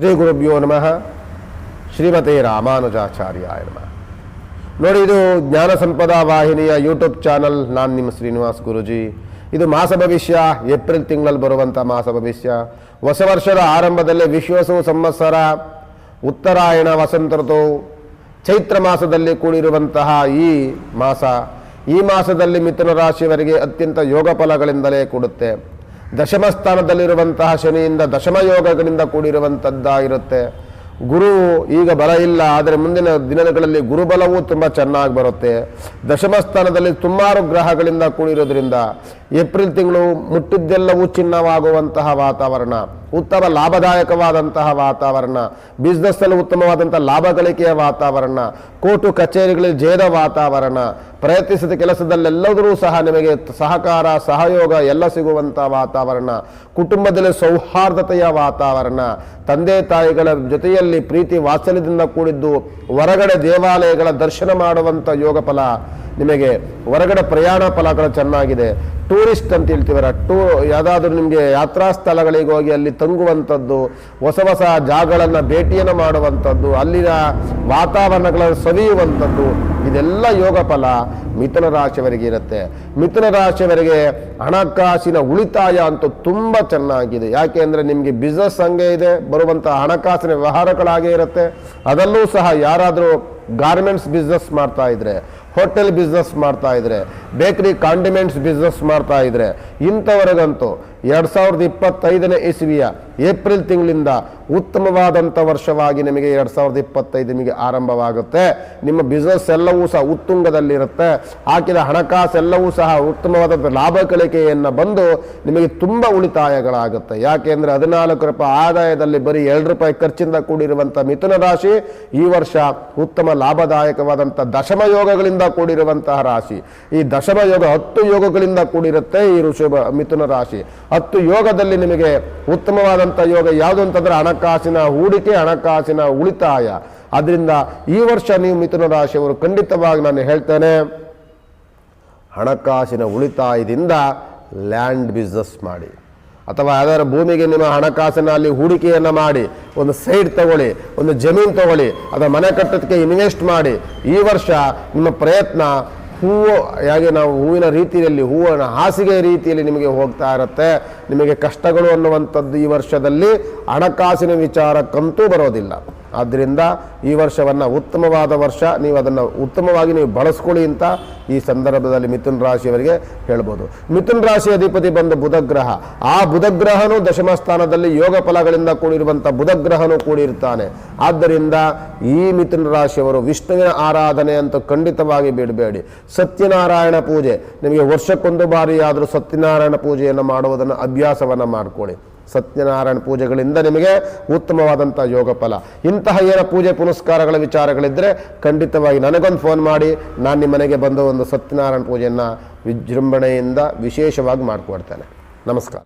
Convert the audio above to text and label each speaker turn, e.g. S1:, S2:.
S1: ಶ್ರೀ ಗುರುಭ್ಯೋ ನಮಃ. ಶ್ರೀಮತಿ ರಾಮಾನುಜಾಚಾರ್ಯಾಯ ನಮಃ. ನೋಡಿ, ಇದು ಜ್ಞಾನ ಸಂಪದ ವಾಹಿನಿಯ ಯೂಟ್ಯೂಬ್ ಚಾನಲ್. ನಾನು ನಿಮ್ಮ ಶ್ರೀನಿವಾಸ್ ಗುರುಜಿ. ಇದು ಮಾಸ ಭವಿಷ್ಯ. ಏಪ್ರಿಲ್ ತಿಂಗಳಲ್ಲಿ ಬರುವಂಥ ಮಾಸ ಭವಿಷ್ಯ. ಹೊಸ ವರ್ಷದ ಆರಂಭದಲ್ಲಿ ವಿಶ್ವಸು ಸಂವತ್ಸರ, ಉತ್ತರಾಯಣ, ವಸಂತ ಋತು, ಚೈತ್ರ ಮಾಸದಲ್ಲಿ ಕೂಡಿರುವಂತಹ ಈ ಮಾಸ. ಈ ಮಾಸದಲ್ಲಿ ಮಿಥುನ ರಾಶಿಯವರಿಗೆ ಅತ್ಯಂತ ಯೋಗ ಫಲಗಳಿಂದಲೇ ಕೂಡುತ್ತೆ. ದಶಮ ಸ್ಥಾನದಲ್ಲಿರುವಂತಹ ಶನಿಯಿಂದ ದಶಮ ಯೋಗಗಳಿಂದ ಕೂಡಿರುವಂಥದ್ದಾಗಿರುತ್ತೆ. ಗುರು ಈಗ ಬಲ ಇಲ್ಲ, ಆದರೆ ಮುಂದಿನ ದಿನಗಳಲ್ಲಿ ಗುರುಬಲವೂ ತುಂಬ ಚೆನ್ನಾಗಿ ಬರುತ್ತೆ. ದಶಮ ಸ್ಥಾನದಲ್ಲಿ ಸುಮಾರು ಗ್ರಹಗಳಿಂದ ಕೂಡಿರೋದ್ರಿಂದ ಏಪ್ರಿಲ್ ತಿಂಗಳು ಮುಟ್ಟಿದ್ದೆಲ್ಲವೂ ಚಿನ್ನವಾಗುವಂತಹ ವಾತಾವರಣ, ಉತ್ತಮ ಲಾಭದಾಯಕವಾದಂತಹ ವಾತಾವರಣ, ಬಿಸ್ನೆಸ್ನಲ್ಲಿ ಉತ್ತಮವಾದಂಥ ಲಾಭ ಗಳಿಕೆಯ ವಾತಾವರಣ, ಕೋರ್ಟು ಕಚೇರಿಗಳಲ್ಲಿ ಜಯದ ವಾತಾವರಣ, ಪ್ರಯತ್ನಿಸಿದ ಕೆಲಸದಲ್ಲೆಲ್ಲದರೂ ಸಹ ನಿಮಗೆ ಸಹಕಾರ, ಸಹಯೋಗ ಎಲ್ಲ ಸಿಗುವಂಥ ವಾತಾವರಣ, ಕುಟುಂಬದಲ್ಲಿ ಸೌಹಾರ್ದತೆಯ ವಾತಾವರಣ, ತಂದೆ ತಾಯಿಗಳ ಜೊತೆಯಲ್ಲಿ ಪ್ರೀತಿ ವಾತ್ಸಲ್ಯದಿಂದ ಕೂಡಿದ್ದು, ಹೊರಗಡೆ ದೇವಾಲಯಗಳ ದರ್ಶನ ಮಾಡುವಂಥ ಯೋಗ ಫಲ ನಿಮಗೆ ಹೊರಗಡೆ ಪ್ರಯಾಣ ಫಲಗಳು ಚೆನ್ನಾಗಿದೆ. ಟೂರಿಸ್ಟ್ ಅಂತ ಹೇಳ್ತೀವರ ಟೂ ಯಾವುದಾದ್ರೂ ನಿಮಗೆ ಯಾತ್ರಾ ಸ್ಥಳಗಳಿಗೆ ಹೋಗಿ ಅಲ್ಲಿ ತಂಗುವಂಥದ್ದು, ಹೊಸ ಹೊಸ ಜಾಗಗಳನ್ನು ಭೇಟಿಯನ್ನು ಮಾಡುವಂಥದ್ದು, ಅಲ್ಲಿನ ವಾತಾವರಣಗಳನ್ನು ಸವಿಯುವಂಥದ್ದು, ಇದೆಲ್ಲ ಯೋಗ ಫಲ ಮಿಥುನ ರಾಶಿಯವರಿಗೆ ಇರುತ್ತೆ. ಮಿಥುನ ರಾಶಿಯವರಿಗೆ ಹಣಕಾಸಿನ ಉಳಿತಾಯ ಅಂತೂ ತುಂಬ ಚೆನ್ನಾಗಿದೆ. ಯಾಕೆ ಅಂದರೆ ನಿಮಗೆ ಬಿಸ್ನೆಸ್ ಹಂಗೆ ಇದೆ, ಬರುವಂಥ ಹಣಕಾಸಿನ ವ್ಯವಹಾರಗಳಾಗೇ ಇರುತ್ತೆ. ಅದಲ್ಲೂ ಸಹ ಯಾರಾದರೂ ಗಾರ್ಮೆಂಟ್ಸ್ ಬಿಸ್ನೆಸ್ ಮಾಡ್ತಾ ಇದ್ರೆ ಹೋಟೆಲ್ ಬಿಸ್ನೆಸ್ ಮಾಡ್ತಾ ಇದ್ರೆ, ಬೇಕರಿ ಕಾಂಡಿಮೆಂಟ್ಸ್ ಬಿಸ್ನೆಸ್ ಮಾಡ್ತಾ ಇದ್ರೆ, ಇಂಥವರೆಗಂತೂ ಎರಡು ಸಾವಿರದ ಇಪ್ಪತ್ತೈದನೇ ಇಸ್ವಿಯ ಏಪ್ರಿಲ್ ತಿಂಗಳಿಂದ ಉತ್ತಮವಾದಂಥ ವರ್ಷವಾಗಿ ನಿಮಗೆ ಎರಡು ಸಾವಿರದ ಇಪ್ಪತ್ತೈದು ನಿಮಗೆ ಆರಂಭವಾಗುತ್ತೆ. ನಿಮ್ಮ ಬಿಸ್ನೆಸ್ ಎಲ್ಲವೂ ಸಹ ಉತ್ತುಂಗದಲ್ಲಿರುತ್ತೆ. ಹಾಕಿದ ಹಣಕಾಸೆಲ್ಲವೂ ಸಹ ಉತ್ತಮವಾದಂಥ ಲಾಭ ಕಳಿಕೆಯನ್ನು ಬಂದು ನಿಮಗೆ ತುಂಬ ಉಳಿತಾಯಗಳಾಗುತ್ತೆ. ಯಾಕೆಂದರೆ ಹದಿನಾಲ್ಕು ರೂಪಾಯಿ ಆದಾಯದಲ್ಲಿ ಬರೀ ಎರಡು ರೂಪಾಯಿ ಖರ್ಚಿಂದ ಕೂಡಿರುವಂಥ ಮಿಥುನ ರಾಶಿ ಈ ವರ್ಷ ಉತ್ತಮ ಲಾಭದಾಯಕವಾದಂಥ ದಶಮ ಯೋಗಗಳಿಂದ ಕೂಡಿರುವಂತಹ ರಾಶಿ. ಈ ದಶಮ ಯೋಗ ಹತ್ತು ಯೋಗಗಳಿಂದ ಕೂಡಿರುತ್ತೆ ಈ ಋಷಭ ಮಿಥುನ ರಾಶಿ. ಹತ್ತು ಯೋಗದಲ್ಲಿ ನಿಮಗೆ ಉತ್ತಮವಾದಂಥ ಯೋಗ ಯಾವುದು ಅಂತಂದ್ರೆ ಹಣಕಾಸಿನ ಹೂಡಿಕೆ, ಹಣಕಾಸಿನ ಉಳಿತಾಯ. ಅದರಿಂದ ಈ ವರ್ಷ ನೀವು ಮಿಥುನ ರಾಶಿಯವರು ಖಂಡಿತವಾಗಿ ನಾನು ಹೇಳ್ತೇನೆ, ಹಣಕಾಸಿನ ಉಳಿತಾಯದಿಂದ ಲ್ಯಾಂಡ್ ಬಿಸ್ನೆಸ್ ಮಾಡಿ. ಅಥವಾ ಯಾವ್ದಾದ್ರು ಭೂಮಿಗೆ ನಿಮ್ಮ ಹಣಕಾಸಿನ ಅಲ್ಲಿ ಹೂಡಿಕೆಯನ್ನು ಮಾಡಿ, ಒಂದು ಸೈಡ್ ತಗೊಳ್ಳಿ, ಒಂದು ಜಮೀನು ತಗೊಳ್ಳಿ ಅದರ ಮನೆ ಕಟ್ಟೋದಕ್ಕೆ ಇನ್ವೆಸ್ಟ್ ಮಾಡಿ, ಈ ವರ್ಷ ನಿಮ್ಮ ಪ್ರಯತ್ನ ಹೂವು, ಹೇಗೆ ನಾವು ಹೂವಿನ ರೀತಿಯಲ್ಲಿ, ಹೂವಿನ ಹಾಸಿಗೆ ರೀತಿಯಲ್ಲಿ ನಿಮಗೆ ಹೋಗ್ತಾ ಇರುತ್ತೆ. ನಿಮಗೆ ಕಷ್ಟಗಳು ಅನ್ನುವಂಥದ್ದು ಈ ವರ್ಷದಲ್ಲಿ ಹಣಕಾಸಿನ ವಿಚಾರಕ್ಕಂತೂ ಬರೋದಿಲ್ಲ. ಆದ್ದರಿಂದ ಈ ವರ್ಷವನ್ನು ಉತ್ತಮವಾದ ವರ್ಷ, ನೀವು ಅದನ್ನು ಉತ್ತಮವಾಗಿ ನೀವು ಬಳಸ್ಕೊಳ್ಳಿ ಅಂತ ಈ ಸಂದರ್ಭದಲ್ಲಿ ಮಿಥುನ್ ರಾಶಿಯವರಿಗೆ ಹೇಳ್ಬೋದು. ಮಿಥುನ್ ರಾಶಿ ಅಧಿಪತಿ ಬಂದು ಬುಧಗ್ರಹ. ಆ ಬುಧಗ್ರಹನು ದಶಮ ಸ್ಥಾನದಲ್ಲಿ ಯೋಗ ಫಲಗಳಿಂದ ಕೂಡಿರುವಂಥ ಬುಧಗ್ರಹನು ಕೂಡಿರ್ತಾನೆ. ಆದ್ದರಿಂದ ಈ ಮಿಥುನ ರಾಶಿಯವರು ವಿಷ್ಣುವಿನ ಆರಾಧನೆ ಅಂತ ಖಂಡಿತವಾಗಿ ಬಿಡಬೇಡಿ. ಸತ್ಯನಾರಾಯಣ ಪೂಜೆ. ನಿಮಗೆ ವರ್ಷಕ್ಕೊಂದು ಬಾರಿಯಾದರೂ ಸತ್ಯನಾರಾಯಣ ಪೂಜೆಯನ್ನು ಮಾಡುವುದನ್ನು ಅಭ್ಯಾಸವನ್ನು ಮಾಡಿಕೊಳ್ಳಿ. ಸತ್ಯನಾರಾಯಣ ಪೂಜೆಗಳಿಂದ ನಿಮಗೆ ಉತ್ತಮವಾದಂಥ ಯೋಗ ಫಲ. ಇಂತಹ ಏನೋ ಪೂಜೆ ಪುನಸ್ಕಾರಗಳ ವಿಚಾರಗಳಿದ್ದರೆ ಖಂಡಿತವಾಗಿ ನನಗೊಂದು ಫೋನ್ ಮಾಡಿ, ನಾನು ನಿಮ್ಮ ಮನೆಗೆ ಬಂದು ಒಂದು ಸತ್ಯನಾರಾಯಣ ಪೂಜೆಯನ್ನು ವಿಜೃಂಭಣೆಯಿಂದ ವಿಶೇಷವಾಗಿ ಮಾಡಿಕೊಡ್ತೇನೆ. ನಮಸ್ಕಾರ.